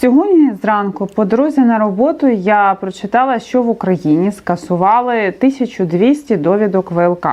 Сьогодні зранку по дорозі на роботу я прочитала, що в Україні скасували 1200 довідок ВЛК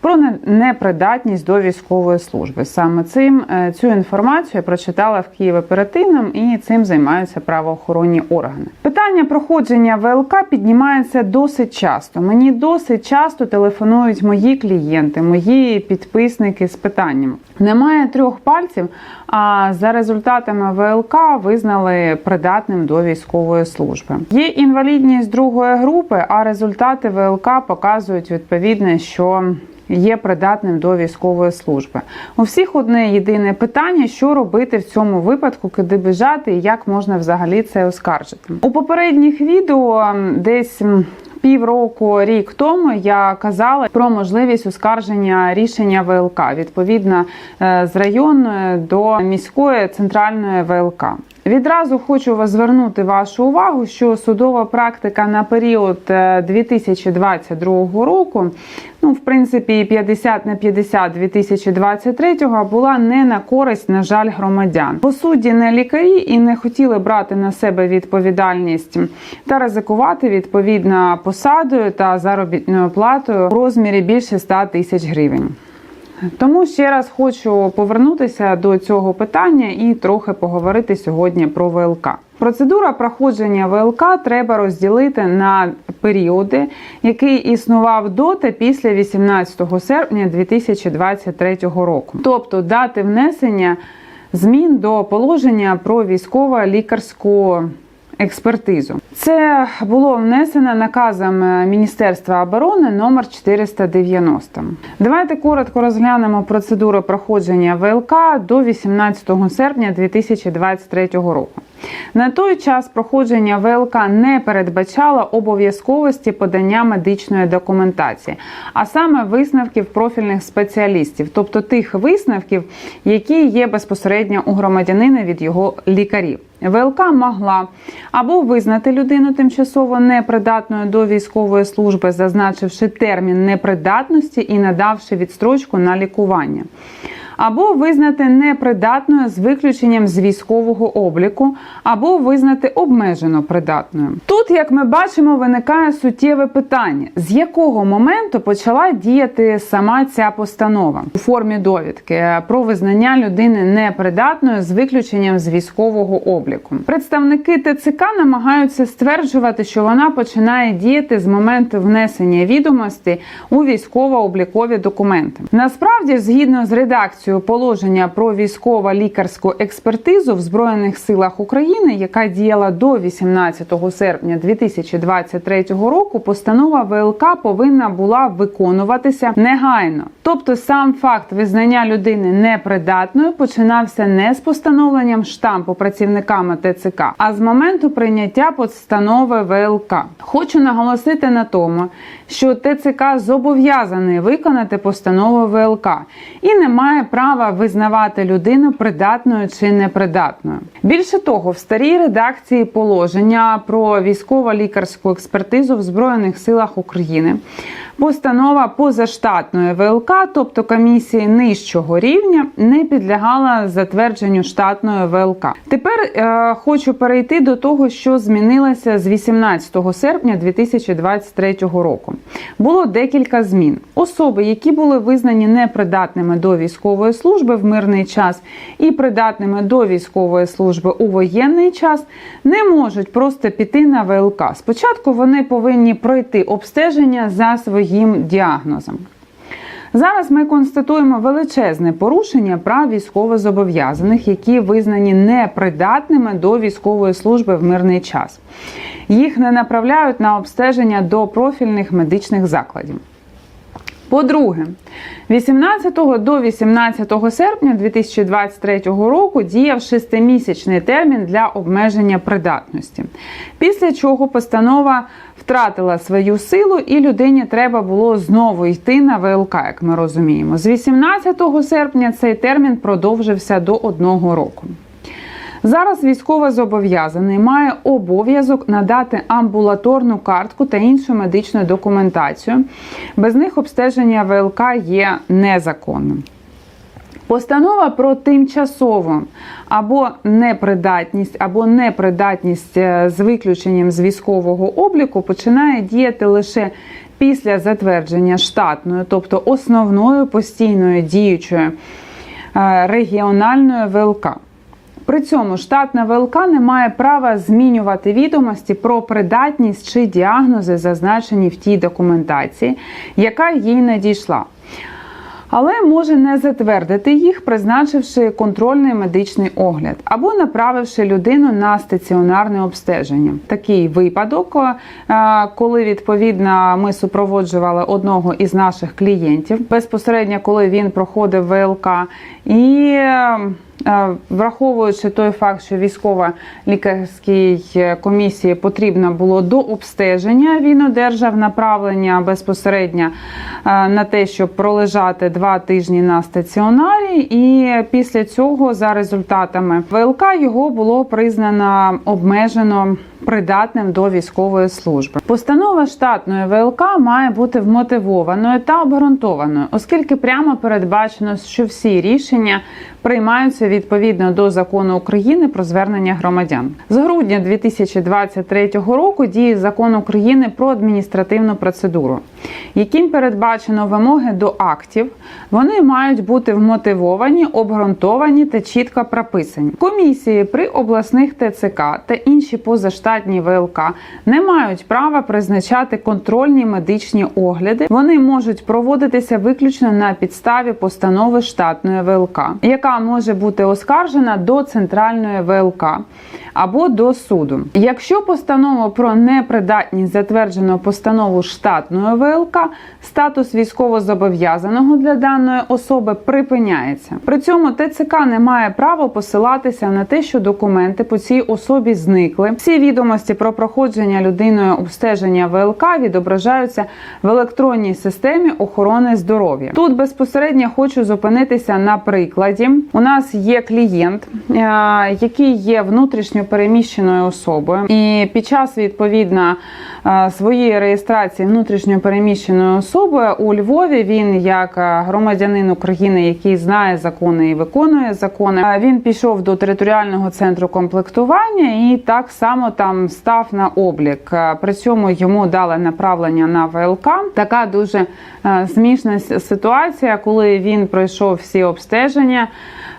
про непридатність до військової служби. Саме цим е, цю інформацію я прочитала в Києві оперативним і цим займаються правоохоронні органи. Питання проходження ВЛК піднімається досить часто. Мені досить часто телефонують мої клієнти, мої підписники з питанням. Немає трьох пальців, а за результатами ВЛК визнали придатним до військової служби. Є інвалідність другої групи, а результати ВЛК показують відповідне, що є придатним до військової служби. У всіх одне єдине питання, що робити в цьому випадку, куди біжати і як можна взагалі це оскаржити. У попередніх відео десь. Півроку, рік тому я казала про можливість оскарження рішення ВЛК відповідно е, з районної до міської центральної ВЛК. Відразу хочу вас звернути вашу увагу, що судова практика на період е, 2022 року, ну в принципі 50 на 50 2023 була не на користь, на жаль, громадян. По суді, не лікарі і не хотіли брати на себе відповідальність та ризикувати відповідно посадою та заробітною платою у розмірі більше 100 тисяч гривень. Тому ще раз хочу повернутися до цього питання і трохи поговорити сьогодні про ВЛК. Процедура проходження ВЛК треба розділити на періоди, який існував до та після 18 серпня 2023 року, тобто дати внесення змін до положення про військово-лікарську експертизу. Це було внесено наказом е, Міністерства оборони номер 490. Давайте коротко розглянемо процедуру проходження ВЛК до 18 серпня 2023 року. На той час проходження ВЛК не передбачало обов'язковості подання медичної документації, а саме висновків профільних спеціалістів, тобто тих висновків, які є безпосередньо у громадянина від його лікарів. ВЛК могла або визнати людину тимчасово непридатною до військової служби, зазначивши термін непридатності і надавши відстрочку на лікування. Або визнати непридатною з виключенням з військового обліку, або визнати обмежено придатною. Тут, як ми бачимо, виникає суттєве питання: з якого моменту почала діяти сама ця постанова у формі довідки про визнання людини непридатною з виключенням з військового обліку. Представники ТЦК намагаються стверджувати, що вона починає діяти з моменту внесення відомостей у військово-облікові документи. Насправді, згідно з редакцією положення про військово-лікарську експертизу в Збройних силах України, яка діяла до 18 серпня 2023 року, постанова ВЛК повинна була виконуватися негайно. Тобто, сам факт визнання людини непридатною починався не з постановленням штампу працівниками ТЦК, а з моменту прийняття постанови ВЛК. Хочу наголосити на тому, що ТЦК зобов'язаний виконати постанову ВЛК і не має права визнавати людину придатною чи непридатною. Більше того, в старій редакції положення про військово-лікарську експертизу в Збройних силах України постанова позаштатної ВЛК, тобто комісії нижчого рівня, не підлягала затвердженню штатної ВЛК. Тепер е, хочу перейти до того, що змінилося з 18 серпня 2023 року. Було декілька змін. Особи, які були визнані непридатними до військової служби в мирний час і придатними до військової служби у воєнний час, не можуть просто піти на ВЛК. Спочатку вони повинні пройти обстеження за своїм діагнозом. Зараз ми констатуємо величезне порушення прав військовозобов'язаних, які визнані непридатними до військової служби в мирний час. Їх не направляють на обстеження до профільних медичних закладів. По-друге, 18 до 18 серпня 2023 року діяв шестимісячний термін для обмеження придатності. Після чого постанова втратила свою силу, і людині треба було знову йти на ВЛК, як ми розуміємо. З 18 серпня цей термін продовжився до одного року. Зараз військовозобов'язаний має обов'язок надати амбулаторну картку та іншу медичну документацію. Без них обстеження ВЛК є незаконним. Постанова про тимчасову або непридатність, або непридатність е, з виключенням з військового обліку починає діяти лише після затвердження штатної, тобто основною постійною діючою е, регіональної ВЛК. При цьому штатна ВЛК не має права змінювати відомості про придатність чи діагнози, зазначені в тій документації, яка їй надійшла. Але може не затвердити їх, призначивши контрольний медичний огляд або направивши людину на стаціонарне обстеження. Такий випадок, е, коли відповідно ми супроводжували одного із наших клієнтів безпосередньо, коли він проходив ВЛК, і е, Враховуючи той факт, що військово-лікарській комісії потрібно було до обстеження, він одержав направлення безпосередньо е, на те, щоб пролежати два тижні на стаціонарі, і після цього, за результатами ВЛК, його було признано обмежено придатним до військової служби. Постанова штатної ВЛК має бути вмотивованою та обґрунтованою, оскільки прямо передбачено, що всі рішення приймаються відповідно до закону України про звернення громадян. З грудня 2023 року діє закон України про адміністративну процедуру, яким передбачено вимоги до актів. Вони мають бути вмотивовані, обґрунтовані та чітко прописані. Комісії при обласних ТЦК та інші позаштатні ВЛК не мають права призначати контрольні медичні огляди. Вони можуть проводитися виключно на підставі постанови штатної ВЛК, яка може бути оскаржена до центральної ВЛК або до суду. Якщо постанову про непридатність затверджено постанову штатної ВЛК, статус військовозобов'язаного для даної особи припиняється. При цьому ТЦК не має права посилатися на те, що документи по цій особі зникли. Всі відомості про проходження людиною обстеження ВЛК відображаються в електронній системі охорони здоров'я. Тут безпосередньо хочу зупинитися на прикладі. У нас є клієнт, е, який є внутрішньо переміщеною особою, і під час відповідно своєї реєстрації внутрішньо переміщеною особою у Львові він, як е, громадянин України, який знає закони і виконує закони, він пішов до територіального центру комплектування і так само там став на облік. При цьому йому дали направлення на ВЛК. Така дуже смішна ситуація, коли він пройшов всі обстеження.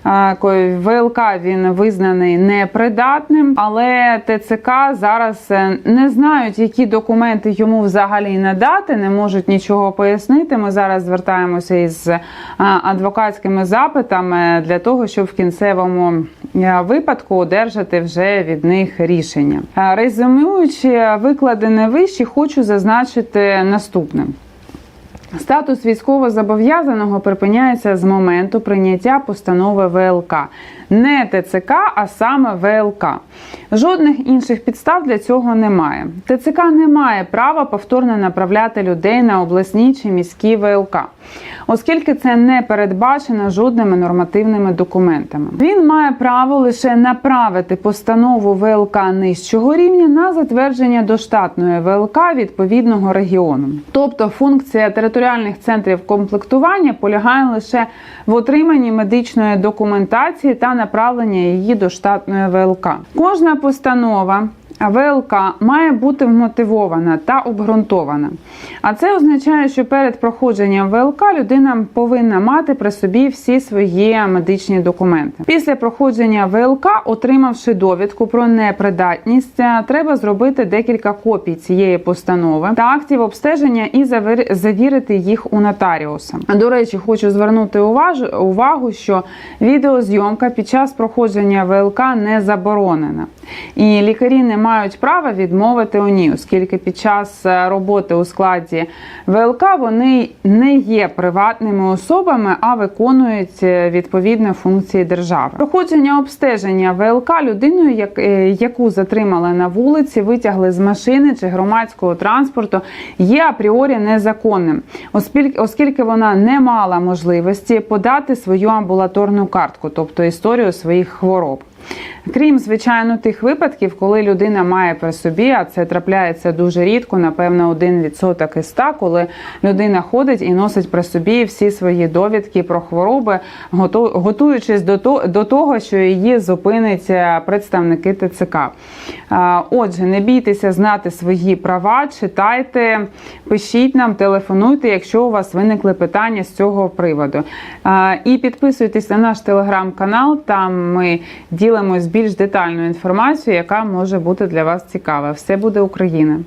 ВЛК він визнаний непридатним, але ТЦК зараз е, не знають, які документи йому взагалі надати, не можуть нічого пояснити. Ми зараз звертаємося із е, адвокатськими запитами для того, щоб в кінцевому е, випадку одержати вже від них рішення. Резюмуючи викладене вище, хочу зазначити наступне. Статус військовозобов'язаного припиняється з моменту прийняття постанови ВЛК. Не ТЦК, а саме ВЛК. Жодних інших підстав для цього немає. ТЦК не має права повторно направляти людей на обласні чи міські ВЛК, оскільки це не передбачено жодними нормативними документами. Він має право лише направити постанову ВЛК нижчого рівня на затвердження до штатної ВЛК відповідного регіону. Тобто функція територіальних центрів комплектування полягає лише в отриманні медичної документації та направлення її до штатної ВЛК. Кожна постанова ВЛК має бути вмотивована та обґрунтована. А це означає, що перед проходженням ВЛК людина повинна мати при собі всі свої медичні документи. Після проходження ВЛК, отримавши довідку про непридатність, треба зробити декілька копій цієї постанови та актів обстеження і завірити їх у нотаріуса. До речі, хочу звернути увагу, що відеозйомка під час проходження ВЛК не заборонена. І лікарі не мають права відмовити у ній, оскільки під час е, роботи у складі ВЛК вони не є приватними особами, а виконують е, відповідні функції держави. Проходження обстеження ВЛК людиною, е, яку затримали на вулиці, витягли з машини чи громадського транспорту, є апріорі незаконним, оскільки вона не мала можливості подати свою амбулаторну картку, тобто історію своїх хвороб. Крім звичайно тих випадків, коли людина має при собі, а це трапляється дуже рідко, напевно, 1% із 100, коли людина ходить і носить при собі всі свої довідки про хвороби, готуючись до того, що її зупинить е, представники ТЦК. Отже, не бійтеся знати свої права, читайте, пишіть нам, телефонуйте, якщо у вас виникли питання з цього приводу. І підписуйтесь на наш телеграм-канал. Там ми ділимось більш детальну інформацію, яка може бути для вас цікава. Все буде Україна!